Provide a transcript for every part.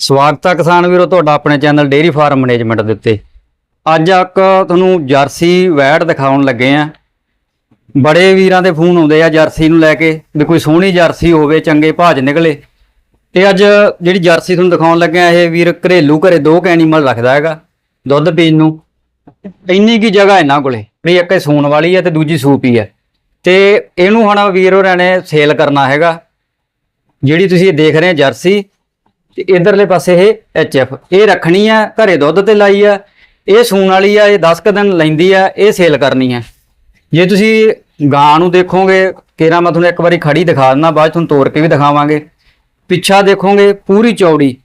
ਸਵਾਗਤ ਹੈ ਕਿਸਾਨ ਵੀਰੋ ਤੁਹਾਡਾ ਆਪਣੇ ਚੈਨਲ ਡੇਅਰੀ ਫਾਰਮ ਮੈਨੇਜਮੈਂਟ ਦੇ ਉੱਤੇ। ਅੱਜ ਇੱਕ ਤੁਹਾਨੂੰ ਜਰਸੀ ਵੈੜ ਦਿਖਾਉਣ ਲੱਗੇ ਆ। ਬੜੇ ਵੀਰਾਂ ਦੇ ਫੋਨ ਆਉਂਦੇ ਆ ਜਰਸੀ ਨੂੰ ਲੈ ਕੇ ਵੀ ਕੋਈ ਸੋਹਣੀ ਜਰਸੀ ਹੋਵੇ, ਚੰਗੇ ਭਾਜ ਨਿਕਲੇ। ਤੇ ਅੱਜ ਜਿਹੜੀ ਜਰਸੀ ਤੁਹਾਨੂੰ ਦਿਖਾਉਣ ਲੱਗੇ ਆ, ਇਹ ਵੀਰ ਘਰੇਲੂ ਘਰੇ ਦੋ ਕੁ ਐਨੀਮਲ ਰੱਖਦਾ ਹੈਗਾ, ਦੁੱਧ ਪੀਣ ਨੂੰ। ਇੰਨੀ ਕੀ ਜਗ੍ਹਾ ਇਹਨਾਂ ਕੋਲੇ, ਵੀ ਇੱਕ ਇਹ ਸੂਣ ਵਾਲੀ ਹੈ ਤੇ ਦੂਜੀ ਸੂਪੀ ਹੈ ਤੇ ਇਹਨੂੰ ਹੁਣ ਵੀਰ ਹੋਰਾਂ ਨੇ ਸੇਲ ਕਰਨਾ ਹੈਗਾ। ਜਿਹੜੀ ਤੁਸੀਂ ਇਹ ਦੇਖ ਰਹੇ ਹੋ ਜਰਸੀ ਤੇ ਇਧਰਲੇ ਪਾਸੇ ਇਹ ਐਚਐਫ ਇਹ ਰੱਖਣੀ ਆ, ਘਰੇ ਦੁੱਧ ਤੇ ਲਾਈ ਆ। ਇਹ ਸੂਣ ਵਾਲੀ ਆ, ਇਹ 10 ਕ ਦਿਨ ਲੈਂਦੀ ਆ, ਇਹ ਸੇਲ ਕਰਨੀ ਆ। ਜੇ ਤੁਸੀਂ ਗਾਂ ਨੂੰ ਦੇਖੋਗੇ, ਕੇਰਾ ਮੈਂ ਤੁਹਾਨੂੰ ਇੱਕ ਵਾਰੀ ਖੜੀ ਦਿਖਾ ਦਿੰਦਾ, ਬਾਅਦ 'ਚ ਤੁਹਾਨੂੰ ਤੋੜ ਕੇ ਵੀ ਦਿਖਾਵਾਂਗੇ। ਪਿੱਛਾ ਦੇਖੋਗੇ, ਪੂਰੀ ਚੌੜੀ।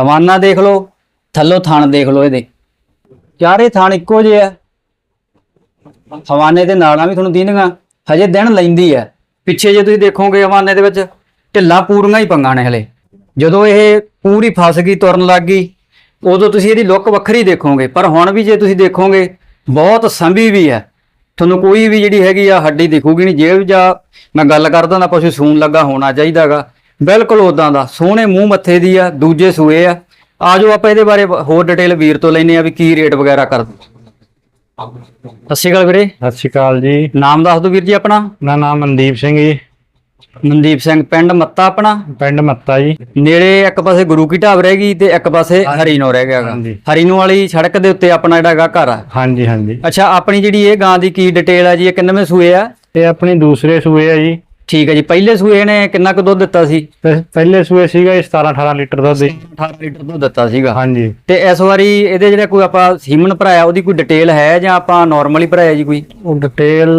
ਹਵਾਨਾ ਦੇਖ ਲਓ, ਥੱਲੋਂ ਥਾਣ ਦੇਖ ਲਓ ਇਹਦੇ। ਚਾਰੇ ਥਾਣ ਇੱਕੋ ਜਿਹੇ ਆ। ਹਵਾਨੇ ਦੇ ਨਾਲਾਂ ਵੀ ਤੁਹਾਨੂੰ ਦੀਨਗਾ ਹਜੇ ਦਿਨ ਲੈਂਦੀ ਆ। ਪਿੱਛੇ ਜੇ ਤੁਸੀਂ ਦੇਖੋਗੇ ਹਵਾਨੇ ਦੇ ਵਿੱਚ, ਢਿੱਲਾਂ ਪੂਰੀਆਂ ਹੀ ਪੰਗਾਂ ਨੇ ਹਲੇ। ਜਦੋਂ ਇਹ ਪੂਰੀ ਫਸ ਗਈ ਤੁਰਨ ਲੱਗ ਗਈ ਉਦੋਂ ਤੁਸੀਂ ਇਹਦੀ ਲੁੱਕ ਵੱਖਰੀ ਦੇਖੋਗੇ। ਪਰ ਹੁਣ ਵੀ ਜੇ ਤੁਸੀਂ ਦੇਖੋਗੇ ਬਹੁਤ ਸੰਭੀ ਵੀ ਹੈ। ਤੁਹਾਨੂੰ ਕੋਈ ਵੀ ਜਿਹੜੀ ਹੈਗੀ ਆ ਹੱਡੀ ਦਿਖੂਗੀ ਨਹੀਂ। ਜੇਬ ਜਾਂ ਮੈਂ ਗੱਲ ਕਰਦਾ ਨਾ ਪਸ਼ੂ ਸੂਣ ਲੱਗਾ ਹੋਣਾ ਚਾਹੀਦਾਗਾ। ਬਿਲਕੁਲ ਉਦਾਂ ਦਾ। ਸੋਹਣੇ ਮੂੰਹ ਮੱਥੇ ਦੀ ਆ ਦੂਜੇ ਸੂਏ ਆ। ਆਜੋ ਆਪਾਂ ਇਹਦੇ ਬਾਰੇ ਹੋਰ ਡਿਟੇਲ ਵੀਰ ਤੋਂ ਲੈਨੇ ਆ ਵੀ ਕੀ ਰੇਟ ਵਗੈਰਾ ਕਰ ਸਤਿ ਸ਼੍ਰੀ ਅਕਾਲ ਵੀਰੇ। ਸਤਿ ਸ਼੍ਰੀ ਅਕਾਲ ਜੀ। ਨਾਮ ਦੱਸ ਦਿਓ ਵੀਰ ਜੀ ਆਪਣਾ। ਮੇਰਾ ਨਾਮ ਮਨਦੀਪ ਸਿੰਘ ਜੀ। ਮਨਦੀਪ ਸਿੰਘ ਪਿੰਡ ਮੱਤਾ ਆਪਣਾ? ਪਿੰਡ ਮੱਤਾ ਜੀ। ਨੇੜੇ ਇੱਕ ਪਾਸੇ ਗੁਰੂ ਕੀ ਢਾਬ ਰਹਿ ਗਈ ਤੇ ਇੱਕ ਪਾਸੇ ਹਰੀਨੋ ਰਹਿ ਗਿਆ ਹਾਂਜੀ। ਹਰੀਨੋ ਵਾਲੀ ਸੜਕ ਦੇ ਉੱਤੇ ਆਪਣਾ ਜਿਹੜਾ ਹੈਗਾ ਘਰ ਆ। ਹਾਂਜੀ ਹਾਂਜੀ। ਅੱਛਾ ਆਪਣੀ ਜਿਹੜੀ ਇਹ ਗਾਂ ਦੀ ਕੀ ਡਿਟੇਲ ਆ ਜੀ ਇਹ ਕਿੰਨਵੇਂ ਸੂਏ ਆ? ਇਹ ਆਪਣੀ ਦੂਸਰੇ ਸੂਏ ਆ ਜੀ। ਠੀਕ ਹੈ ਜੀ ਪਹਿਲੇ ਸੂਏ ਨੇ ਕਿੰਨਾ ਕੁ ਦੁੱਧ ਦਿੱਤਾ ਸੀ? ਪਹਿਲੇ ਸੂਏ ਸੀਗਾ ਇਹ 17 18 ਲੀਟਰ ਦੁੱਧ ਜੀ 18 ਲੀਟਰ ਦੁੱਧ ਦਿੱਤਾ ਸੀਗਾ। ਹਾਂਜੀ। ਤੇ ਇਸ ਵਾਰੀ ਇਹਦੇ ਜਿਹੜਾ ਕੋਈ ਆਪਾਂ ਸੀਮਨ ਭਰਾਇਆ ਉਹਦੀ ਕੋਈ ਡਿਟੇਲ ਹੈ ਜਾਂ ਆਪਾਂ ਨਾਰਮਲੀ ਭਰਾਇਆ ਜੀ ਕੋਈ? ਉਹ ਡਿਟੇਲ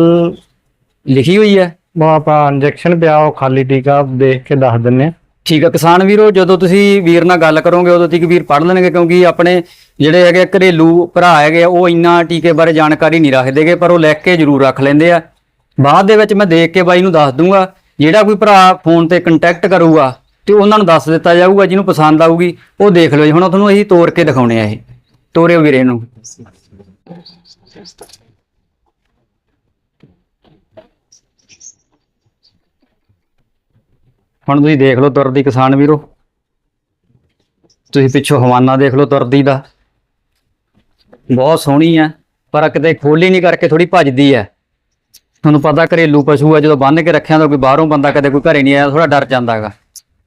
ਲਿਖੀ ਹੋਈ ਹੈ? ਉਹ ਆਪਾਂ ਇੰਜੈਕਸ਼ਨ ਪਿਆ, ਉਹ ਖਾਲੀ ਟੀਕਾ ਦੇਖ ਕੇ ਦੱਸ ਦਿੰਨੇ ਆ। ਠੀਕ ਹੈ ਕਿਸਾਨ ਵੀਰੋ, ਜਦੋਂ ਤੁਸੀਂ ਵੀਰ ਨਾਲ ਗੱਲ ਕਰੋਗੇ, ਉਦੋਂ ਤੱਕ ਵੀਰ ਪੜ੍ਹ ਲੈਣਗੇ, ਕਿਉਂਕਿ ਆਪਣੇ ਜਿਹੜੇ ਹੈਗੇ ਘਰੇਲੂ ਭਰਾ ਹੈਗੇ ਉਹ ਇੰਨਾ ਟੀਕੇ ਬਾਰੇ ਜਾਣਕਾਰੀ ਨਹੀਂ ਰੱਖਦੇਗੇ ਪਰ ਉਹ ਲਿਖ ਕੇ ਜ਼ਰੂਰ ਰੱਖ ਲੈਂਦੇ ਆ। ਬਾਅਦ ਦੇ ਵਿੱਚ ਮੈਂ ਦੇਖ ਕੇ ਬਾਈ ਨੂੰ ਦੱਸ ਦੂੰਗਾ, ਜਿਹੜਾ ਕੋਈ ਭਰਾ ਫੋਨ ਤੇ ਕੰਟੈਕਟ ਕਰੂਗਾ, ਤੇ ਉਹਨਾਂ ਨੂੰ ਦੱਸ ਦਿੱਤਾ ਜਾਊਗਾ, ਜਿਹਨੂੰ ਪਸੰਦ ਆਊਗੀ, ਉਹ ਦੇਖ ਲਓ ਜੀ। ਹੁਣ ਤੁਹਾਨੂੰ ਅਸੀਂ ਤੋੜ ਕੇ ਦਿਖਾਉਣੇ ਆ ਇਹ ਤੋਰਿਓ ਵੀਰੇ ਨੂੰ। ਹੁਣ ਤੁਸੀਂ ਦੇਖ ਲਓ ਤੁਰਦੀ ਕਿਸਾਨ ਵੀਰੋ। ਤੁਸੀਂ ਪਿੱਛੋਂ ਹਵਾਨਾ ਦੇਖ ਲਓ ਤੁਰਦੀ ਦਾ। ਬਹੁਤ ਸੋਹਣੀ ਆ ਪਰ ਕਿਤੇ ਖੋਲੀ ਨਹੀਂ ਕਰਕੇ ਥੋੜੀ ਭੱਜਦੀ ਆ ਤੁਹਾਨੂੰ ਪਤਾ ਘਰੇਲੂ ਪਸ਼ੂ ਆ, ਜਦੋਂ ਬੰਨ ਕੇ ਰੱਖਿਆ ਤਾਂ ਕੋਈ ਬਾਹਰੋਂ ਬੰਦਾ ਕਦੇ ਕੋਈ ਘਰੇ ਨਹੀਂ ਆਇਆ ਥੋੜਾ ਡਰ ਜਾਂਦਾਗਾ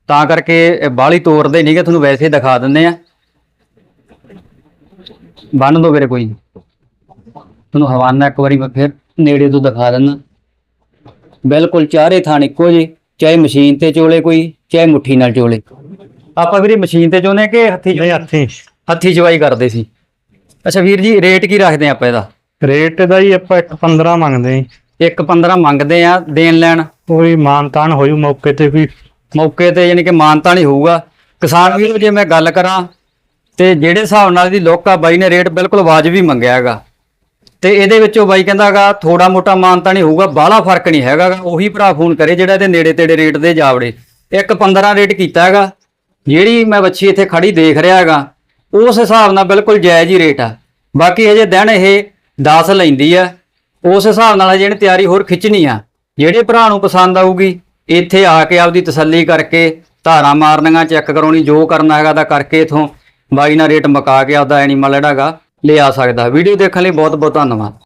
ਤਾਂ ਕਰਕੇ ਬਾਹਲੀ ਤੋਰਦੇ ਨਹੀਂਗੇ ਤੁਹਾਨੂੰ ਵੈਸੇ ਹੀ ਦਿਖਾ ਦਿੰਦੇ ਆ ਬੰਨ ਦੋ ਵੀਰੇ ਕੋਈ ਤੁਹਾਨੂੰ ਹਵਾਨਾ ਇੱਕ ਵਾਰੀ ਮੈਂ ਫਿਰ ਨੇੜੇ ਤੋਂ ਦਿਖਾ ਦਿੰਦਾ। ਬਿਲਕੁਲ ਚਾਰੇ ਥਾਣ ਇੱਕੋ ਜਿਹੇ। ਚਾਹੇ ਮਸ਼ੀਨ ਤੇ ਚੋਲੇ ਕੋਈ ਚਾਹੇ ਮੁੱਠੀ ਨਾਲ ਚੋਲੇ। ਆਪਾਂ ਵੀਰੇ ਮਸ਼ੀਨ ਤੇ ਚੋਨੇ ਕਿ ਹੱਥੀ ਨਹੀਂ ਹੱਥੀ। ਹੱਥੀ ਚਵਾਈ ਕਰਦੇ ਸੀ। ਅੱਛਾ ਵੀਰ ਜੀ ਰੇਟ ਕੀ ਰੱਖਦੇ ਆਪਾਂ ਇਹਦਾ? ਰੇਟ ਦਾ ਜੀ ਆਪਾਂ 1.15 ਮੰਗਦੇ ਜੀ। ਇੱਕ 15 ਮੰਗਦੇ ਆ ਦੇਣ ਲੈਣ। ਕੋਈ ਮਾਨਤਾਨ ਹੋਈ ਮੌਕੇ ਤੇ ਕੋਈ ਮੌਕੇ ਤੇ ਯਾਨੀ ਕਿ ਮਾਨਤਾ ਨਹੀਂ ਹੋਊਗਾ। ਕਿਸਾਨ ਵੀਰੋ ਜੇ ਮੈਂ ਗੱਲ ਕਰਾਂ ਤੇ ਜਿਹੜੇ ਹਿਸਾਬ ਨਾਲ ਇਹਦੀ ਲੋਕ ਆ ਬਾਈ ਨੇ ਰੇਟ ਬਿਲਕੁਲ ਵਾਜਬੀ ਮੰਗਿਆ ਹੈਗਾ। ਤੇ ਇਹਦੇ ਵਿੱਚੋਂ ਬਾਈ ਕਹਿੰਦਾਗਾ ਥੋੜਾ ਮੋਟਾ ਮਾਨਤਾ ਨਹੀਂ ਹੋਊਗਾ, ਬਾਹਲਾ ਫ਼ਰਕ ਨਹੀਂ ਹੈਗਾ ਉਹੀ ਭਰਾ ਫੋਨ ਕਰੇ ਜਿਹੜਾ ਇਹਦੇ ਨੇੜੇ ਤੇੜੇ ਰੇਟ ਦੇ ਜਾਵੜੇ। ਇੱਕ 15 ਰੇਟ ਕੀਤਾ ਹੈਗਾ ਜਿਹੜੀ ਮੈਂ ਬੱਚੀ ਇੱਥੇ ਖੜੀ ਦੇਖ ਰਿਹਾ ਹੈਗਾ ਉਸ ਹਿਸਾਬ ਨਾਲ ਬਿਲਕੁਲ ਜਾਇਜ਼ ਹੀ ਰੇਟ ਆ। ਬਾਕੀ ਹਜੇ ਦਿਨ ਇਹ 10 ਲੈਂਦੀ ਆ, ਉਸ ਹਿਸਾਬ ਨਾਲ ਹਜੇ ਇਹਨੇ ਤਿਆਰੀ ਹੋਰ ਖਿੱਚਣੀ ਆ। ਜਿਹੜੇ ਭਰਾ ਨੂੰ ਪਸੰਦ ਆਊਗੀ, ਇੱਥੇ ਆ ਕੇ ਆਪਦੀ ਤਸੱਲੀ ਕਰਕੇ ਧਾਰਾਂ ਮਾਰਨੀਆਂ, ਚੈੱਕ ਕਰਾਉਣੀ, ਜੋ ਕਰਨਾ ਹੈਗਾ ਤਾਂ ਕਰਕੇ ਇਥੋਂ ਬਾਈ ਨਾਲ ਰੇਟ ਮੁਕਾ ਕੇ ਆਪਦਾ ਐਨੀਮਲ ਜਿਹੜਾਗਾ ਲਿਆ ਸਕਦਾ। ਵੀਡੀਓ ਦੇਖਣ ਲਈ ਬਹੁਤ ਬਹੁਤ ਧੰਨਵਾਦ।